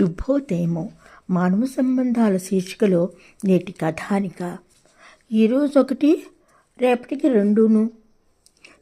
శుభోదయము. మానవ సంబంధాల శీర్షికలో నేటి కథానిక. ఈరోజు ఒకటి రేపటికి రెండును.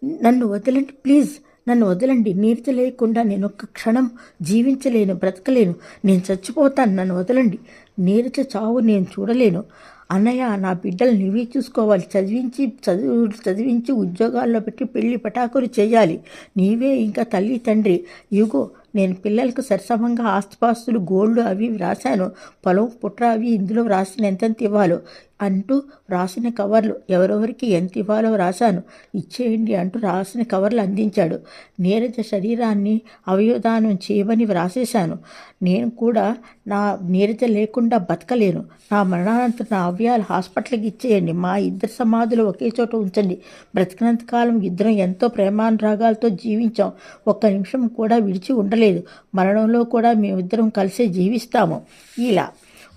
నన్ను వదలండి ప్లీజ్. నన్ను వదలండి. నీరజ లేకుండా నేను ఒక్క క్షణం జీవించలేను బ్రతకలేను. నేను చచ్చిపోతాను నన్ను వదలండి. నీరజ చావు నేను చూడలేను. అన్నయ్య నా బిడ్డలు నువ్వే చూసుకోవాలి. చదివించి చదువు చదివించి ఉద్యోగాల్లో పెట్టి పెళ్ళి పటాకులు చేయాలి. నీవే ఇంకా తల్లి తండ్రి. ఇగో నేను పిల్లలకు సరిసమంగా ఆస్తిపాస్తులు గోల్డ్ అవి వ్రాశాను. పొలం పుట్ర అవి ఇందులో వ్రాసిన ఎంతెంత ఇవ్వాలో. అంటూ రాసిన కవర్లు ఎవరెవరికి ఎంత ఇవ్వాలో రాశాను. ఇచ్చేయండి అంటూ రాసిన కవర్లు అందించాడు. నీరజ శరీరాన్ని అవయోదానం చేయమని వ్రాసేశాను. నేను కూడా నా నీరజ లేకుండా బతకలేను. నా మరణానంతరం నా అవయాలు హాస్పిటల్కి ఇచ్చేయండి. మా ఇద్దరు సమాధులు ఒకే చోట ఉంచండి. బ్రతికినంత కాలం ఇద్దరం ఎంతో ప్రేమానురాగాలతో జీవించాం. ఒక్క నిమిషం కూడా విడిచి ఉండలేదు. మరణంలో కూడా మేమిద్దరం కలిసే జీవిస్తాము. ఇలా.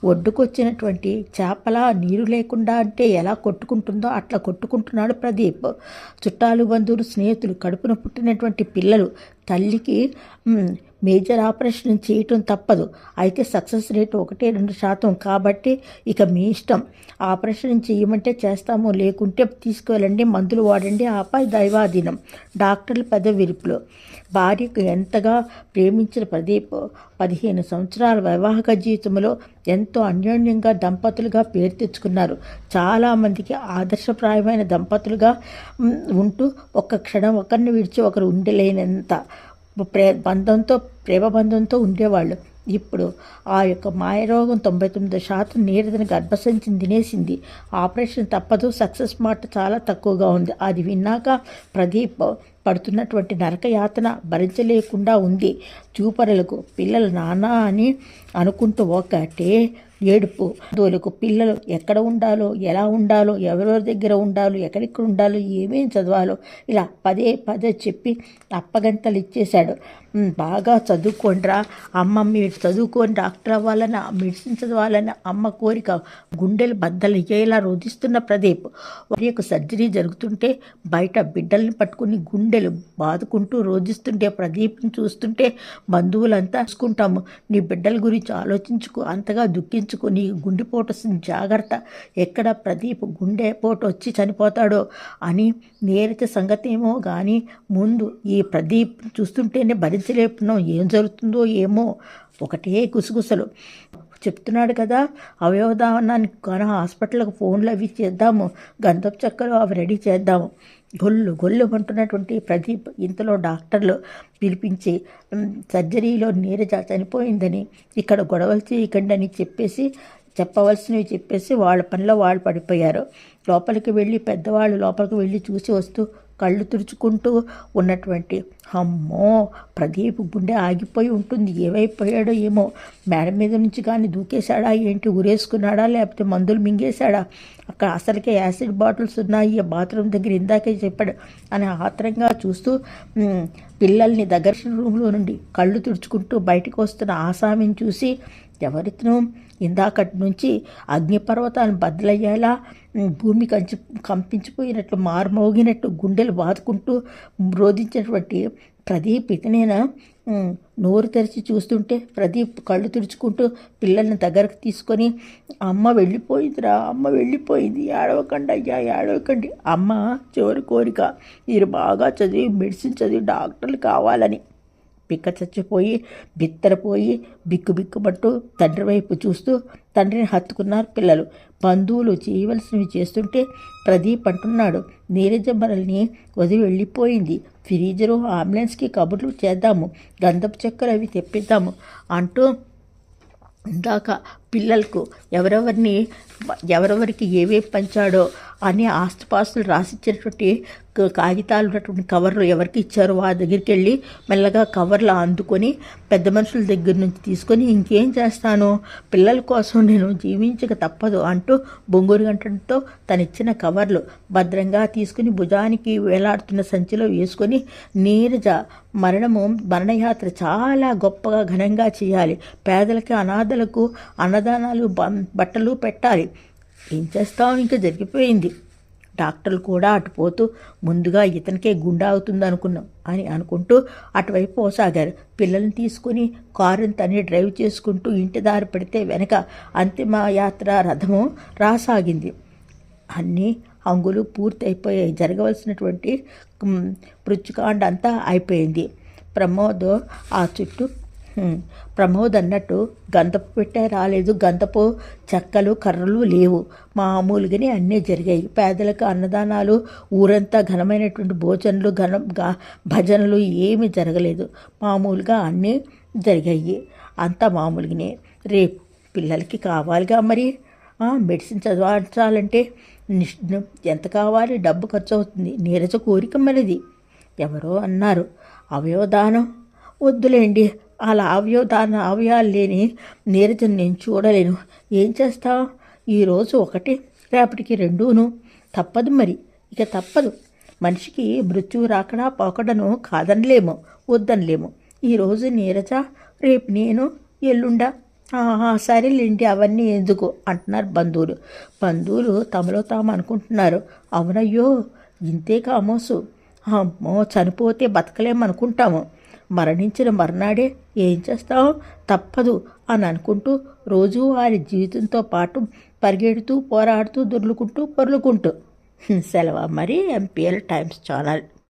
ఒడ్డుకొచ్చినటువంటి చేపల నీరు లేకుండా అంటే ఎలా కొట్టుకుంటుందో అట్లా కొట్టుకుంటున్నాడు ప్రదీప్. చుట్టాలు బంధువులు స్నేహితులు కడుపున పుట్టినటువంటి పిల్లలు తల్లికి మేజర్ ఆపరేషన్ చేయటం తప్పదు. అయితే సక్సెస్ రేట్ ఒకటి రెండు శాతం కాబట్టి ఇక మీ ఇష్టం. ఆపరేషన్ చేయమంటే చేస్తాము లేకుంటే తీసుకువెళ్ళండి మందులు వాడండి ఆపై దైవాధీనం. డాక్టర్లు పెద్ద విరుపులు భార్యకు ఎంతగా ప్రేమించిన ప్రదీప్ పదిహేను సంవత్సరాల వైవాహిక జీవితంలో ఎంతో అన్యోన్యంగా దంపతులుగా పేరు తెచ్చుకున్నారు. చాలామందికి ఆదర్శప్రాయమైన దంపతులుగా ఉంటూ ఒక్క క్షణం ఒకరిని విడిచి ఒకరు ఉండలేనంత ప్రే బంధంతో ప్రేమబంధంతో ఉండేవాళ్ళు. ఇప్పుడు ఆ యొక్క మాయరోగం తొంభై తొమ్మిది శాతం నీరదని గర్భసంచిని తినేసింది. ఆపరేషన్ తప్పదు సక్సెస్ మాట చాలా తక్కువగా ఉంది. అది విన్నాక ప్రదీప్ పడుతున్నటువంటి నరక యాతన భరించలేకుండా ఉంది. చూపరులకు పిల్లలు నాన్న అని అనుకుంటూ ఒకటే ఏడుపు. దోలకు పిల్లలు ఎక్కడ ఉండాలో ఎలా ఉండాలో ఎవరెవరి దగ్గర ఉండాలో ఎక్కడెక్కడ ఉండాలో ఏమేం చదవాలో ఇలా పదే పదే చెప్పి అప్పగంతలు ఇచ్చేశాడు. బాగా చదువుకోండిరా. అమ్మ మీరు చదువుకొని డాక్టర్ అవ్వాలని మెడిసిన్ చదవాలని అమ్మ కోరిక గుండెలు బద్దలు అయ్యేలా రోధిస్తున్న ప్రదీప్. వారి యొక్క సర్జరీ జరుగుతుంటే బయట బిడ్డల్ని పట్టుకుని గుండెలు బాదుకుంటూ రోధిస్తుంటే ప్రదీప్ని చూస్తుంటే బంధువులంతా చూసుకుంటాము. నీ బిడ్డల గురించి ఆలోచించుకో. అంతగా దుఃఖించు నీ గుండెపోటు జాగ్రత్త. ఎక్కడ ప్రదీప్ గుండెపోటు వచ్చి చనిపోతాడో అని నేరిత సంగతేమో కానీ ముందు ఈ ప్రదీప్ చూస్తుంటేనే భరించలేపున్నాం ఏం జరుగుతుందో ఏమో ఒకటే గుసగుసలు. చెప్తున్నాడు కదా అవయవదానానికి కొన హాస్పిటల్కి ఫోన్లు అవి చేద్దాము గంధపు చెక్కలు అవి రెడీ చేద్దాము. గొల్లు గొల్లు అంటున్నటువంటి ప్రదీప్ ఇంతలో డాక్టర్లు పిలిపించి సర్జరీలో నీరజ చనిపోయిందని ఇక్కడ గొడవలు చేయకండి అని చెప్పేసి చెప్పవలసినవి చెప్పేసి వాళ్ళ పనిలో వాళ్ళు పడిపోయారు. లోపలికి వెళ్ళి పెద్దవాళ్ళు లోపలికి వెళ్ళి చూసి వస్తూ కళ్ళు తుడుచుకుంటూ ఉన్నటువంటి అమ్మో ప్రదీప్ గుండె ఆగిపోయి ఉంటుంది. ఏమైపోయాడో ఏమో. మేడ మీద నుంచి కానీ దూకేశాడా? ఏంటి? ఉరేసుకున్నాడా లేకపోతే మందులు మింగేశాడా? అక్కడ అసలుకే యాసిడ్ బాటిల్స్ ఉన్నాయి. బాత్రూమ్ దగ్గర ఇందాకే చెప్పాడు అని ఆత్రంగా చూస్తూ పిల్లల్ని దగ్గర రూమ్లో నుండి కళ్ళు తుడుచుకుంటూ బయటకు వస్తున్న ఆసామిని చూసి ఎవరితను ఇందాకటి నుంచి అగ్నిపర్వతాలను బద్దలయ్యేలా భూమి కంచి కంపించిపోయినట్లు మారుమోగినట్టు గుండెలు బాదుకుంటూ రోధించినటువంటి ప్రదీప్ ఇతనేనా? నోరు తెరిచి చూస్తుంటే ప్రదీప్ కళ్ళు తుడుచుకుంటూ పిల్లల్ని దగ్గరకు తీసుకొని అమ్మ వెళ్ళిపోయిందిరా అమ్మ వెళ్ళిపోయింది ఏడవకండి అయ్యా ఏడవకండి. అమ్మ చివరి కోరిక మీరు బాగా చదివి మెడిసిన్ చదివి డాక్టర్లు కావాలని పిక్క చచ్చిపోయి బిత్తరపోయి బిక్కుబిక్కుపట్టు తండ్రి వైపు చూస్తూ తండ్రిని హత్తుకున్నారు పిల్లలు. బంధువులు చేయవలసినవి చేస్తుంటే ప్రదీప్ అంటున్నాడు నీరజ మనల్ని వదిలి వెళ్ళిపోయింది ఫ్రీజరు అంబులెన్స్కి కబుర్లు చేద్దాము. గంధపు చక్కెర అవి తెప్పిద్దాము అంటూ ఇందాక పిల్లలకు ఎవరెవరిని ఎవరెవరికి ఏవేవి పంచాడో అని ఆస్తిపాస్తులు రాసిచ్చినటువంటి కాగితాలు ఉన్నటువంటి కవర్లు ఎవరికి ఇచ్చారో వారి దగ్గరికి వెళ్ళి మెల్లగా కవర్లు అందుకొని పెద్ద మనుషుల దగ్గర నుంచి తీసుకొని ఇంకేం చేస్తాను? పిల్లల కోసం నేను జీవించక తప్పదు అంటూ బొంగురు గంటతో తనిచ్చిన కవర్లు భద్రంగా తీసుకుని భుజానికి వేలాడుతున్న సంచిలో వేసుకొని నీరజ మరణము మరణయాత్ర చాలా గొప్పగా ఘనంగా చేయాలి. పేదలకి అనాథలకు అన్నదానాలు బ- బట్టలు పెట్టాలి. ఏం చేస్తాం ఇంకా జరిగిపోయింది. డాక్టర్లు కూడా అటు పోతూ ముందుగా ఇతనికే గుండె అవుతుంది అనుకున్నాం. అని అనుకుంటూ అటువైపు పోసాగారు పిల్లల్ని తీసుకుని కారుని తన్ని డ్రైవ్ చేసుకుంటూ ఇంటి దారి పెడితే వెనక అంతిమ యాత్ర రథము రాసాగింది. అన్నీ అంగులు పూర్తి అయిపోయాయి జరగవలసినటువంటి పృచ్చుకాండ అంతా అయిపోయింది. ప్రమోద్ ఆ చుట్టూ ప్రమోద్ అన్నట్టు గంతపు పెట్టే రాలేదు. గంతపు చెక్కలు కర్రలు లేవు. మామూలుగానే అన్నీ జరిగాయి. పేదలకు అన్నదానాలు ఊరంతా ఘనమైనటువంటి భోజనాలు ఘన గా- భజనలు ఏమీ జరగలేదు. మామూలుగా అన్నీ జరిగాయి. అంతా మామూలుగానే. రేపు పిల్లలకి కావాలిగా మరి? మెడిసిన్ చదవాలంటే ఎంత కావాలి? డబ్బు ఖర్చు అవుతుంది. నీరజ కోరిక మనది. ఎవరో అన్నారు. అవయవదానం వద్దులేండి. అలా అవయవదాన అవయాలు లేని నీరజను నేను చూడలేను. ఏం చేస్తావు ఈరోజు ఒకటి రేపటికి రెండూను. తప్పదు మరి. ఇక తప్పదు. మనిషికి మృత్యువు రాకడా పోకడను కాదనలేము వద్దనలేము. ఈరోజు నీరజ రేపు నేను ఎల్లుండా. ఆహా, సరేలేండి అవన్నీ ఎందుకు? అంటున్నారు బంధువులు. బంధువులు తమలో తాము అనుకుంటున్నారు. అవునయ్యో ఇంతే కామోసు అమ్మో చనిపోతే బతకలేమనుకుంటాము. మరణించిన మర్నాడే ఏం చేస్తాం తప్పదు అని అనుకుంటూ రోజూ వారి జీవితంతో పాటు పరిగెడుతూ పోరాడుతూ దొర్లుకుంటూ పొర్లుకుంటూ. సెలవు మరి? MPL times channel.